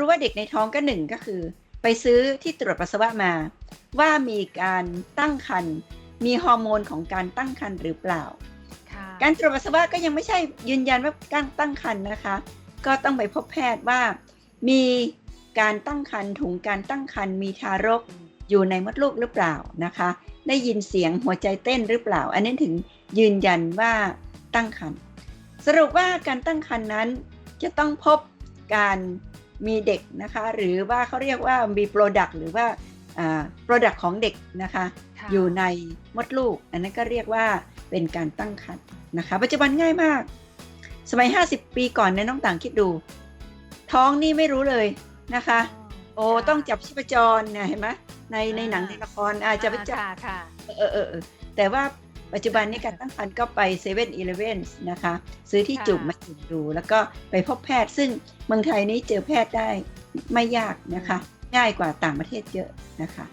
รู้ว่าเด็กในท้องก็หนึ่งก็คือ ไปซื้อที่ตรวจปัสสาวะมา ว่ามีการตั้งครรภ์มีฮอร์โมนของการตั้งครรภ์หรือเปล่าค่ะการตรวจปัสสาวะก็ยังไม่ใช่ยืนยันว่าการตั้งครรภ์นะคะ ก็ต้องไปพบแพทย์ว่า มีการตั้งครรภ์ถุงการตั้งครรภ์มีทารกอยู่ในมดลูกหรือเปล่านะคะ ได้ยินเสียงหัวใจเต้นหรือเปล่า อันนี้ถึงยืนยันว่าตั้งครรภ์สรุปว่าการตั้งครรภ์นั้นจะต้องพบการ มีเด็กนะคะ หรือว่าเขาเรียกว่ามีโปรดักต์หรือว่าโปรดักต์ของเด็กนะคะค่ะอยู่ในมดลูก อันนั้นก็เรียกว่าเป็นการตั้งครรภ์นะคะ ปัจจุบันง่ายมาก สมัย 50 ปีก่อนเนี่ยน้องต่างคิดดู ท้องนี่ไม่รู้เลยนะคะ โอ้ต้องจับชีพจรเนี่ยเห็นไหมในในหนังในละครอาจจะไปจับค่ะค่ะเออเออเออแต่ว่า ปัจจุบันนี้การตั้งครรภ์ก็ไป7 e เ e ่ e อนะคะ ซื้อที่ค่ะจุ่มมาจุ่มดู แล้วก็ไปพบแพทย์ ซึ่งเมืองไทยนี้เจอแพทย์ได้ไม่ยากนะคะ ง่ายกว่าต่างประเทศเยอะนะคะ